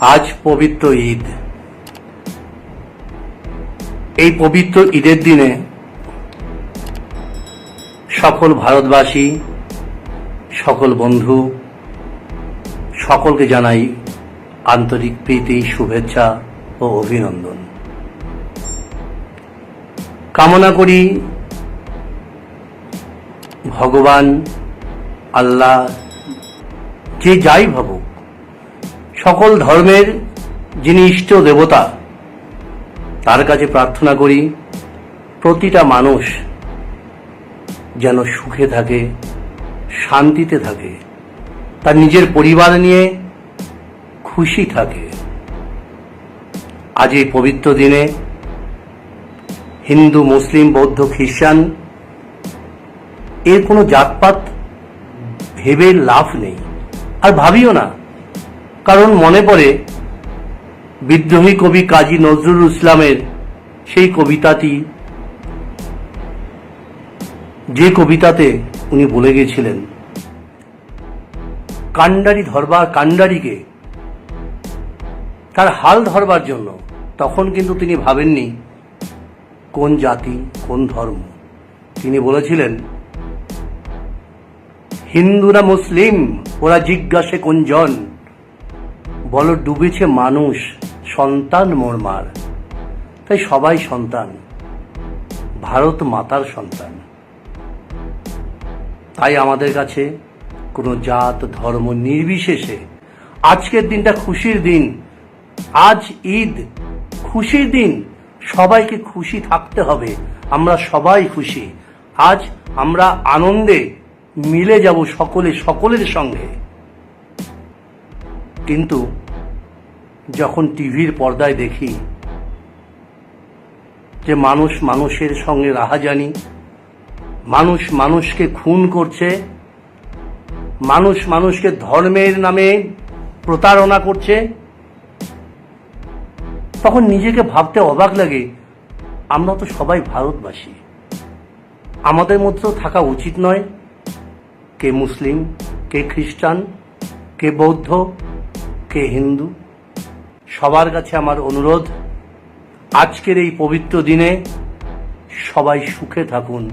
আজ পবিত্র ঈদ। এই পবিত্র ঈদের দিনে সকল ভারতবাসী, সকল বন্ধু, সকলকে জানাই আন্তরিক প্রীতি, শুভেচ্ছা ও অভিনন্দন। কামনা করি ভগবান, আল্লাহ, যে যাই ভাবুক সকল ধর্মের যিনি ইষ্ট দেবতা, তার কাছে প্রার্থনা করি প্রতিটা মানুষ যেন সুখে থাকে, শান্তিতে থাকে, তার নিজের পরিবার নিয়ে খুশি থাকে। আজ এই পবিত্র দিনে হিন্দু, মুসলিম, বৌদ্ধ, খ্রিস্টান এর কোনো জাতপাত ভেবে লাভ নেই। আর ভাবিও না কারণ মনে পড়ে, বিদ্রোহী কবি কাজী নজরুল ইসলামের সেই কবিতাটি। যে কবিতাতে উনি বলে গেছিলেন, কান্ডারি ধরবার কান্ডারিকে তার হাল ধরবার জন্য। তখন কিন্তু তিনি ভাবেননি, কোন জাতি, কোন ধর্ম। তিনি বলেছিলেন হিন্দু না মুসলিম, ওরা জিজ্ঞাসে কোনজন? বল, ডুবেছে মানুষ, সন্তান মোরমার তাই সবাই সন্তান, ভারত মাতার সন্তান। তাই আমাদের কাছে কোনো জাত, ধর্ম নির্বিশেষে আজকের দিনটা খুশির দিন, আজ ঈদ, খুশির দিন, সবাইকে খুশি থাকতে হবে, আমরা সবাই খুশি। আজ আমরা আনন্দে মিলে যাব সকলে, সকলের সঙ্গে। কিন্তু যখন টিভির পর্দায় দেখি যে মানুষ মানুষের সঙ্গে রাহাজানি মানুষ মানুষকে খুন করছে, মানুষ মানুষকে ধর্মের নামে প্রতারণা করছে, তখন নিজেকে ভাবতে অবাক লাগে, আমরা তো সবাই ভারতবাসী। আমাদের মধ্যেও থাকা উচিত নয় কে মুসলিম, কে খ্রিস্টান, কে বৌদ্ধ, কে হিন্দু। সবার কাছে আমার অনুরোধ, আজকের এই পবিত্র দিনে সবাই সুখে থাকুন,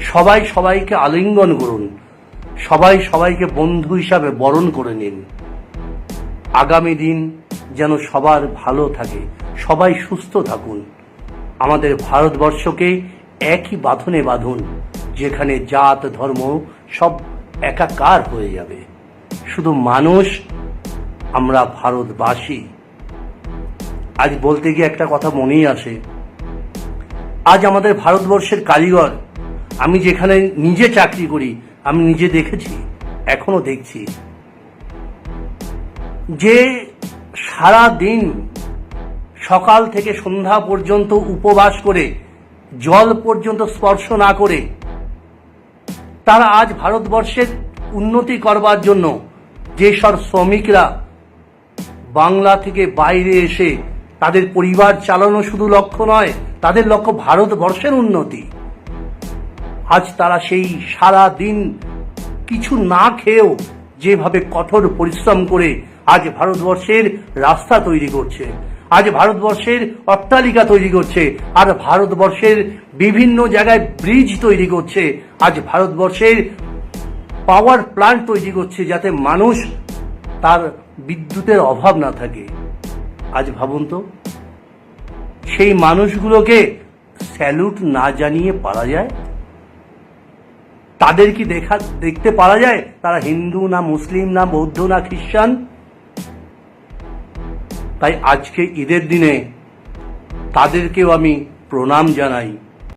সবাই সবাইকে আলিঙ্গন করুন, সবাই সবাইকে বন্ধু হিসাবে বরণ করে নিন। আগামী দিন যেন সবার ভালো থাকে, সবাই সুস্থ থাকুন। আমাদের ভারতবর্ষকে একই বাঁধনে বাঁধুন, যেখানে জাত, ধর্ম সব একাকার হয়ে যাবে। শুধু মানুষ, আমরা ভারতবাসী। আজ বলতে গিয়ে একটা কথা মনেই আসে। আজ আমাদের ভারতবর্ষের কারিগর, আমি যেখানে নিজে চাকরি করি, আমি নিজে দেখেছি, এখনও দেখছি। যে সারা দিন সকাল থেকে সন্ধ্যা পর্যন্ত উপবাস করে, জল পর্যন্ত স্পর্শ না করে, তারা আজ ভারতবর্ষের উন্নতি করবার জন্য যেসব শ্রমিকরা বাংলা থেকে বাইরে এসে তাদের পরিবার চালানো শুধু লক্ষ্য নয়, তাদের লক্ষ্য ভারতবর্ষের উন্নতি। আজ তারা সেই সারা দিন কিছু না খেয়েও যেভাবে কঠোর পরিশ্রম করে আজ ভারতবর্ষের রাস্তা তৈরি করছে, আজ ভারতবর্ষের অট্টালিকা তৈরি করছে, আর ভারতবর্ষের বিভিন্ন জায়গায় ব্রিজ তৈরি করছে, আজ ভারতবর্ষের পাওয়ার প্লান্ট তৈরি করছে যাতে মানুষ তার বিদ্যুতের অভাব না থাকে। আজ ভাবুন তো, সেই মানুষগুলোকে স্যালুট না জানিয়ে পারা যায়? তাদের কি দেখা, দেখতে পারা যায়? তারা হিন্দু না মুসলিম না বৌদ্ধ না খ্রিস্টান? তাই আজকে ঈদের দিনে তাদেরকেও আমি প্রণাম জানাই।